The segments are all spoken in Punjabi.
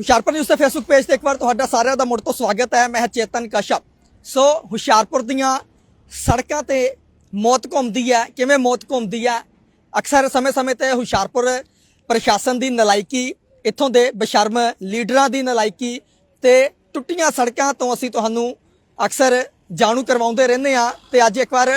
ਹੁਸ਼ਿਆਰਪੁਰ ਨਿਊਜ਼ ਦੇ ਫੇਸਬੁੱਕ ਪੇਜ ਤੇ ਇੱਕ ਵਾਰ ਤੁਹਾਡਾ ਸਾਰਿਆਂ ਦਾ ਮੁੜ ਤੋਂ ਸਵਾਗਤ ਹੈ। ਮੈਂ ਚੇਤਨ ਕਸ਼ਪ। ਸੋ ਹੁਸ਼ਿਆਰਪੁਰ ਦੀਆਂ ਸੜਕਾਂ ਤੇ ਮੌਤ ਘੁੰਮਦੀ ਹੈ। ਕਿਵੇਂ ਮੌਤ ਘੁੰਮਦੀ ਹੈ? ਅਕਸਰ ਸਮੇਂ-ਸਮੇਂ ਤੇ ਹੁਸ਼ਿਆਰਪੁਰ ਪ੍ਰਸ਼ਾਸਨ ਦੀ ਨਲਾਇਕੀ, ਇੱਥੋਂ ਦੇ ਬਸ਼ਰਮ ਲੀਡਰਾਂ ਦੀ ਨਲਾਇਕੀ ਤੇ ਟੁੱਟੀਆਂ ਸੜਕਾਂ ਤੋਂ ਅਸੀਂ ਤੁਹਾਨੂੰ ਅਕਸਰ ਜਾਣੂ ਕਰਵਾਉਂਦੇ ਰਹਿੰਦੇ ਆ ਤੇ ਅੱਜ ਇੱਕ ਵਾਰ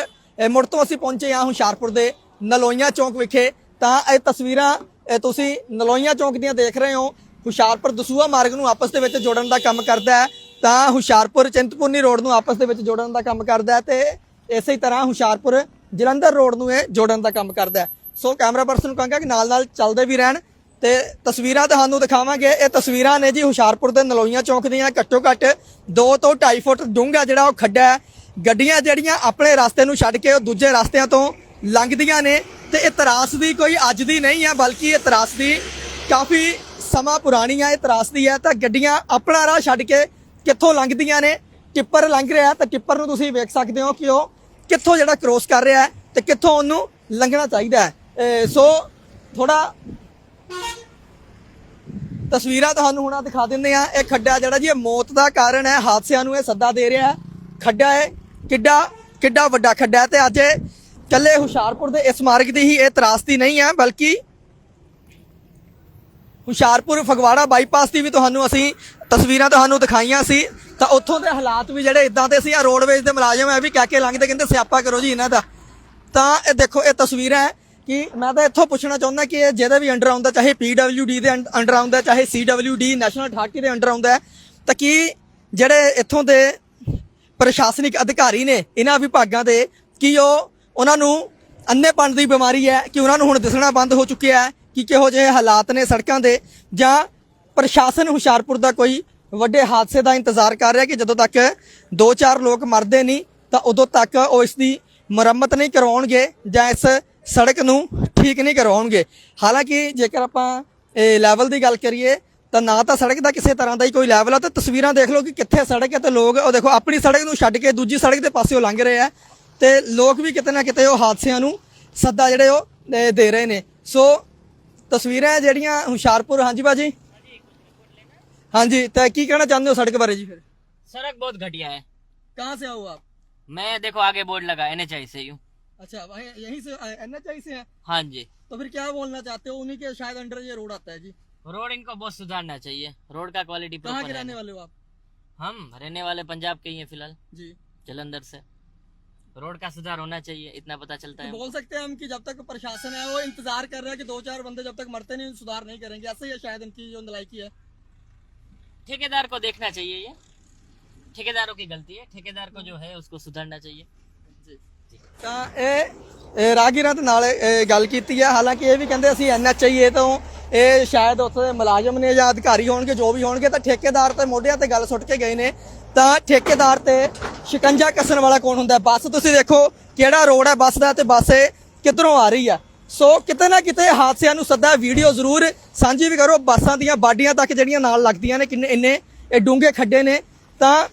ਮੁੜ ਤੋਂ ਅਸੀਂ ਪਹੁੰਚੇ ਆ ਹੁਸ਼ਿਆਰਪੁਰ ਦੇ ਨਲੋਈਆਂ ਚੌਂਕ ਵਿਖੇ। ਤਾਂ ਇਹ ਤਸਵੀਰਾਂ ਤੁਸੀਂ ਨਲੋਈਆਂ ਚੌਂਕ ਦੀਆਂ ਦੇਖ ਰਹੇ ਹੋ। ਹੁਸ਼ਿਆਰਪੁਰ ਦਸੂਹਾ ਮਾਰਗ ਨੂੰ ਆਪਸ ਦੇ ਵਿੱਚ ਜੋੜਨ ਦਾ ਕੰਮ ਕਰਦਾ ਹੈ, ਤਾਂ ਹੁਸ਼ਿਆਰਪੁਰ ਚਿੰਤਪੁਰਨੀ ਰੋਡ ਨੂੰ ਆਪਸ ਦੇ ਵਿੱਚ ਜੋੜਨ ਦਾ ਕੰਮ ਕਰਦਾ ਹੈ ਤੇ ਇਸੇ ਤਰ੍ਹਾਂ ਹੁਸ਼ਿਆਰਪੁਰ ਜਲੰਧਰ ਰੋਡ ਨੂੰ ਇਹ ਜੋੜਨ ਦਾ ਕੰਮ ਕਰਦਾ ਹੈ। ਸੋ ਕੈਮਰਾ ਪਰਸਨ ਨੂੰ ਕਹਾਂਗਾ ਕਿ ਨਾਲ ਨਾਲ ਚੱਲਦੇ ਵੀ ਰਹਿਣ ਤੇ ਤਸਵੀਰਾਂ ਤੁਹਾਨੂੰ ਦਿਖਾਵਾਂਗੇ। ਇਹ ਤਸਵੀਰਾਂ ਨੇ ਜੀ ਹੁਸ਼ਿਆਰਪੁਰ ਦੇ ਨਲੋਈਆਂ ਚੌਂਕ ਦੀਆਂ, ਘੱਟੋ ਘੱਟ 2 ਤੋਂ 2.5 ਫੁੱਟ ਡੂੰਘਾ ਜਿਹੜਾ ਉਹ ਖੱਡਾ ਹੈ। ਗੱਡੀਆਂ ਜਿਹੜੀਆਂ ਆਪਣੇ ਰਸਤੇ ਨੂੰ ਛੱਡ ਕੇ ਉਹ ਦੂਜੇ ਰਸਤਿਆਂ ਤੋਂ ਲੰਘਦੀਆਂ ਨੇ ਤੇ ਇਹ ਤਰਾਸ ਦੀ ਕੋਈ ਅੱਜ ਦੀ ਨਹੀਂ ਹੈ, ਬਲਕਿ ਇਹ ਤਰਾਸ ਦੀ ਕਾਫੀ ਸਮਾਂ ਪੁਰਾਣੀ ਆ, ਇਹ ਤਰਾਸਦੀ ਹੈ ਤਾਂ ਗੱਡੀਆਂ ਆਪਣਾ ਰਾਹ ਛੱਡ ਕੇ ਕਿੱਥੋਂ ਲੰਘਦੀਆਂ ਨੇ? ਟਿੱਪਰ ਲੰਘ ਰਿਹਾ, ਤਾਂ ਟਿੱਪਰ ਨੂੰ ਤੁਸੀਂ ਵੇਖ ਸਕਦੇ ਹੋ ਕਿ ਉਹ ਕਿੱਥੋਂ ਜਿਹੜਾ ਕ੍ਰੋਸ ਕਰ ਰਿਹਾ ਹੈ ਤੇ ਕਿੱਥੋਂ ਉਹਨੂੰ ਲੰਘਣਾ ਚਾਹੀਦਾ ਸੋ ਥੋੜਾ ਤਸਵੀਰਾਂ ਤੁਹਾਨੂੰ ਹੁਣ ਦਿਖਾ ਦਿੰਦੇ ਆ ਇਹ ਖੱਡਾ ਜਿਹੜਾ ਜੀ, ਇਹ ਮੌਤ ਦਾ ਕਾਰਨ ਹੈ, ਹਾਦਸਿਆਂ ਨੂੰ ਇਹ ਸੱਦਾ ਦੇ ਰਿਹਾ ਹੈ। ਖੱਡਾ ਹੈ ਕਿੱਡਾ ਕਿੱਡਾ ਵੱਡਾ ਖੱਡਾ ਹੈ ਤੇ ਅੱਜ ਇਹ ਕੱਲੇ ਹੁਸ਼ਿਆਰਪੁਰ ਦੇ ਇਸ ਮਾਰਗ ਦੀ ਹੀ ਇਹ ਤਰਾਸਦੀ ਨਹੀਂ ਹੈ, ਬਲਕਿ ਹੁਸ਼ਿਆਰਪੁਰ ਫਗਵਾੜਾ ਬਾਈਪਾਸ ਦੀ ਵੀ ਤੁਹਾਨੂੰ ਅਸੀਂ ਤਸਵੀਰਾਂ ਤੁਹਾਨੂੰ ਦਿਖਾਈਆਂ ਸੀ। ਤਾਂ ਉੱਥੋਂ ਦੇ ਹਾਲਾਤ ਵੀ ਜਿਹੜੇ ਇਦਾਂ ਦੇ ਸੀ ਆ ਰੋਡਵੇਜ਼ ਦੇ ਮੁਲਾਜ਼ਮ ਐ ਵੀ ਕਹਿ ਕੇ ਲੰਘਦੇ ਕਹਿੰਦੇ ਸਿਆਪਾ ਕਰੋ ਜੀ ਇਹਨਾਂ ਦਾ। ਤਾਂ ਇਹ ਦੇਖੋ, ਇਹ ਤਸਵੀਰਾਂ ਹੈ ਕਿ ਮੈਂ ਤਾਂ ਇੱਥੋਂ ਪੁੱਛਣਾ ਚਾਹੁੰਦਾ ਕਿ ਇਹ ਜਿਹਦੇ ਵੀ ਅੰਡਰ ਆਉਂਦਾ, ਚਾਹੇ ਪੀਡਬਲਯੂਡੀ ਦੇ ਅੰਡਰ ਆਉਂਦਾ, ਚਾਹੇ ਸੀਡਬਲਯੂਡੀ ਨੈਸ਼ਨਲ ਠਾਕੀ ਦੇ ਅੰਡਰ ਆਉਂਦਾ ਤਾਂ ਕੀ ਜਿਹੜੇ ਇੱਥੋਂ ਦੇ ਪ੍ਰਸ਼ਾਸਨਿਕ ਅਧਿਕਾਰੀ ਨੇ ਇਹਨਾਂ ਵਿਭਾਗਾਂ ਦੇ, ਕਿ ਉਹ ਉਹਨਾਂ ਨੂੰ ਅੰਨੇਪਣ ਦੀ ਬਿਮਾਰੀ ਹੈ, ਕਿ ਉਹਨਾਂ ਨੂੰ ਹੁਣ ਦਿਸਣਾ ਬੰਦ ਹੋ ਚੁੱਕਿਆ ਹੈ? ਕਿ ਕਿਹੋ ਜਿਹੇ ਹਾਲਾਤ ਨੇ ਸੜਕਾਂ ਦੇ, ਜਾਂ ਪ੍ਰਸ਼ਾਸਨ ਹੁਸ਼ਿਆਰਪੁਰ ਦਾ ਕੋਈ ਵੱਡੇ ਹਾਦਸੇ ਦਾ ਇੰਤਜ਼ਾਰ ਕਰ ਰਿਹਾ ਕਿ ਜਦੋਂ ਤੱਕ ਦੋ ਚਾਰ ਲੋਕ ਮਰਦੇ ਨਹੀਂ, ਤਾਂ ਉਦੋਂ ਤੱਕ ਉਹ ਇਸ ਦੀ ਮੁਰੰਮਤ ਨਹੀਂ ਕਰਵਾਉਣਗੇ ਜਾਂ ਇਸ ਸੜਕ ਨੂੰ ਠੀਕ ਨਹੀਂ ਕਰਵਾਉਣਗੇ। ਹਾਲਾਂਕਿ ਜੇਕਰ ਆਪਾਂ ਇਹ ਲੈਵਲ ਦੀ ਗੱਲ ਕਰੀਏ, ਤਾਂ ਨਾ ਤਾਂ ਸੜਕ ਦਾ ਕਿਸੇ ਤਰ੍ਹਾਂ ਦਾ ਹੀ ਕੋਈ ਲੈਵਲ ਆ, ਤੇ ਤਸਵੀਰਾਂ ਦੇਖ ਲਓ ਕਿ ਕਿੱਥੇ ਸੜਕ ਹੈ ਤੇ ਲੋਕ, ਉਹ ਦੇਖੋ, ਆਪਣੀ ਸੜਕ ਨੂੰ ਛੱਡ ਕੇ ਦੂਜੀ ਸੜਕ ਦੇ ਪਾਸੇ ਉਹ ਲੰਘ ਰਹੇ ਆ ਤੇ ਲੋਕ ਵੀ ਕਿਤੇ ਨਾ ਕਿਤੇ ਉਹ ਹਾਦਸਿਆਂ ਨੂੰ ਸੱਦਾ ਜਿਹੜੇ ਉਹ ਦੇ ਰਹੇ ਨੇ। ਸੋ ਤਸਵੀਰਾਂ ਜਿਹੜੀਆਂ ਹੁਸ਼ਿਆਰਪੁਰ ਹਾਂਜੀ ਬਾਜੀ ਹਾਂਜੀ ਤਾਂ ਕੀ ਕਹਿਣਾ ਚਾਹੁੰਦੇ ਹੋ ਸੜਕ ਬਾਰੇ ਜੀ ਫਿਰ सड़क बहुत घटिया है कहाँ से आओ आप मैं देखो आगे बोर्ड लगा एन एच आई से यूँ अच्छा वहीं यहीं से एनएचआई से हैं हाँ जी तो फिर क्या बोलना चाहते हो उन्हीं के शायद अंडर ये रोड आता है जी रोड इनको बहुत सुधारना चाहिए रोड का क्वालिटी कहाँ प्रॉपर के है रहने नहीं। वाले हो आप हम रहने वाले पंजाब के ही हैं फिलहाल जी जलंधर से रोड का सुधार होना चाहिए इतना पता चलता तो है बोल सकते हैं हम कि जब तक प्रशासन है वो इंतजार कर रहा है कि दो चार बंदे जब तक मरते नहीं सुधार नहीं करेंगे ऐसे ही है शायद इनकी जो नलायकी है ठेकेदार को देखना चाहिए ये ठेकेदारों की गलती है ठेकेदार को जो है उसको सुधारना चाहिए ਤਾਂ ਇਹ ਇਹ ਰਾਗੀਰਾਂ ਦੇ ਨਾਲ ਇਹ ਗੱਲ ਕੀਤੀ ਹੈ ਹਾਲਾਂਕਿ ਇਹ ਵੀ ਕਹਿੰਦੇ ਅਸੀਂ ਐਨਐਚਆਈਏ ਤੋਂ ਇਹ ਸ਼ਾਇਦ ਉੱਥੇ ਦੇ ਮੁਲਾਜ਼ਮ ਨੇ ਜਾਂ ਅਧਿਕਾਰੀ ਹੋਣਗੇ ਜੋ ਵੀ ਹੋਣਗੇ ਤਾਂ ਠੇਕੇਦਾਰ ਤੇ ਮੋਢਿਆਂ ਤੇ ਗੱਲ ਸੁੱਟ ਕੇ ਗਏ ਨੇ ਤਾਂ ਠੇਕੇਦਾਰ ਤੇ ਸ਼ਿਕੰਜਾ ਕੱਸਣ ਵਾਲਾ ਕੌਣ ਹੁੰਦਾ? ਬੱਸ ਤੁਸੀਂ ਦੇਖੋ ਕਿਹੜਾ ਰੋਡ ਹੈ ਬੱਸ ਦਾ ਤੇ ਬੱਸ ਇਹ ਕਿੱਧਰੋਂ ਆ ਰਹੀ ਹੈ ਸੋ ਕਿਤੇ ਨਾ ਕਿਤੇ ਹਾਦਸਿਆਂ ਨੂੰ ਸੱਦਾ ਵੀਡੀਓ ਜ਼ਰੂਰ ਸਾਂਝੀ ਵੀ ਕਰੋ। ਬੱਸਾਂ ਦੀਆਂ ਬਾਡੀਆਂ ਤੱਕ ਜਿਹੜੀਆਂ ਨਾਲ ਲੱਗਦੀਆਂ ਨੇ, ਕਿੰਨੇ ਇੰਨੇ ਇਹ ਡੂੰਘੇ ਖੱਡੇ ਨੇ। ਤਾਂ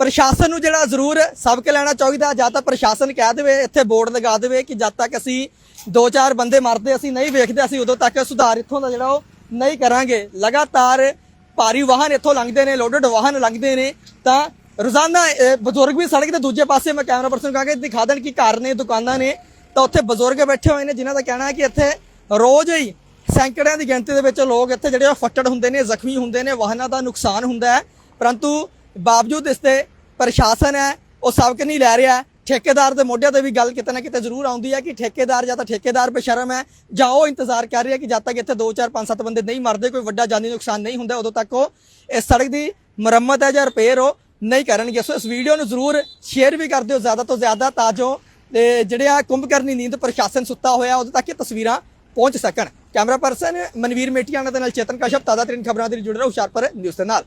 ਪ੍ਰਸ਼ਾਸਨ ਨੂੰ ਜਿਹੜਾ ਜ਼ਰੂਰ ਸਬਕ ਲੈਣਾ ਚਾਹੀਦਾ, ਜਾਂ ਤਾਂ ਪ੍ਰਸ਼ਾਸਨ ਕਹਿ ਦੇਵੇ, ਇੱਥੇ ਬੋਰਡ ਲਗਾ ਦੇਵੇ ਕਿ ਜਦ ਤੱਕ ਅਸੀਂ ਦੋ ਚਾਰ ਬੰਦੇ ਮਰਦੇ, ਅਸੀਂ ਨਹੀਂ ਵੇਖਦੇ, ਅਸੀਂ ਉਦੋਂ ਤੱਕ ਸੁਧਾਰ ਇੱਥੋਂ ਦਾ ਜਿਹੜਾ ਉਹ ਨਹੀਂ ਕਰਾਂਗੇ। ਲਗਾਤਾਰ ਭਾਰੀ ਵਾਹਨ ਇੱਥੋਂ ਲੰਘਦੇ ਨੇ ਲੋਡਡ ਵਾਹਨ ਲੰਘਦੇ ਨੇ। ਤਾਂ ਰੋਜ਼ਾਨਾ ਬਜ਼ੁਰਗ ਵੀ ਸੜਕ ਦੇ ਦੂਜੇ ਪਾਸੇ ਮੈਂ ਕੈਮਰਾ ਪਰਸਨ ਕਹਾਂਗੇ ਦਿਖਾ ਦੇਣ ਕਿ ਘਰ ਨੇ, ਦੁਕਾਨਾਂ ਨੇ, ਤਾਂ ਉੱਥੇ ਬਜ਼ੁਰਗ ਬੈਠੇ ਹੋਏ ਨੇ ਜਿਨ੍ਹਾਂ ਦਾ ਕਹਿਣਾ ਹੈ ਕਿ ਇੱਥੇ ਰੋਜ਼ ਹੀ ਸੈਂਕੜਿਆਂ ਦੀ ਗਿਣਤੀ ਦੇ ਵਿੱਚ ਲੋਕ ਇੱਥੇ ਜਿਹੜੇ ਉਹ ਫੱਟੜ ਹੁੰਦੇ ਨੇ, ਜ਼ਖਮੀ ਹੁੰਦੇ ਨੇ, ਵਾਹਨਾਂ ਦਾ ਨੁਕਸਾਨ ਹੁੰਦਾ ਹੈ। ਪਰੰਤੂ ਬਾਵਜੂਦ ਇਸ ਤੇ ਪ੍ਰਸ਼ਾਸਨ ਹੈ, ਉਹ ਸਬਕ ਨਹੀਂ ਲੈ ਰਿਹਾ। ਠੇਕੇਦਾਰ ਦੇ ਮੋਢਿਆਂ ਤੇ ਵੀ ਗੱਲ ਕਿਤੇ ਨਾ ਕਿਤੇ ਜ਼ਰੂਰ ਆਉਂਦੀ ਹੈ ਕਿ ਠੇਕੇਦਾਰ ਜਾਂ ਤਾਂ ਠੇਕੇਦਾਰ ਬੇਸ਼ਰਮ ਹੈ ਜਾਂ ਉਹ ਇੰਤਜ਼ਾਰ ਕਰ ਰਿਹਾ ਕਿ ਜਦ ਤੱਕ ਇੱਥੇ 2 4 5 7 ਬੰਦੇ ਨਹੀਂ ਮਰਦੇ, ਕੋਈ ਵੱਡਾ ਜਾਨੀ ਨੁਕਸਾਨ ਨਹੀਂ ਹੁੰਦਾ, ਉਦੋਂ ਤੱਕ ਉਹ ਇਸ ਸੜਕ ਦੀ ਮੁਰੰਮਤ ਹੈ ਜਾਂ ਰਿਪੇਅਰ ਉਹ ਨਹੀਂ ਕਰਨਗੇ। ਸੋ ਇਸ ਵੀਡੀਓ ਨੂੰ ਜ਼ਰੂਰ ਸ਼ੇਅਰ ਵੀ ਕਰ ਦਿਓ ਜ਼ਿਆਦਾ ਤੋਂ ਜ਼ਿਆਦਾ ਤਾਂ ਜੋ ਇਹ ਜਿਹੜੇ ਆ ਕੁੰਭਕਰਨੀ ਨੀਂਦ ਪ੍ਰਸ਼ਾਸਨ ਸੁੱਤਾ ਹੋਇਆ ਉਦੋਂ ਤੱਕ ਇਹ ਤਸਵੀਰਾਂ ਪਹੁੰਚ ਸਕਣ। ਕੈਮਰਾ ਪਰਸਨ ਮਨਵੀਰ ਮੇਟੀਆਣਾ ਦੇ ਨਾਲ ਚੇਤਨ ਕਸ਼ਪ ਤਾਜ਼ਾ ਤਰੀਨ ਖਬਰਾਂ ਦੇ ਲਈ ਜੁੜੇ ਰਹੋ ਹੁਸ਼ਿਆਰਪੁਰ ਨਿਊਜ਼ ਦੇ ਨਾਲ।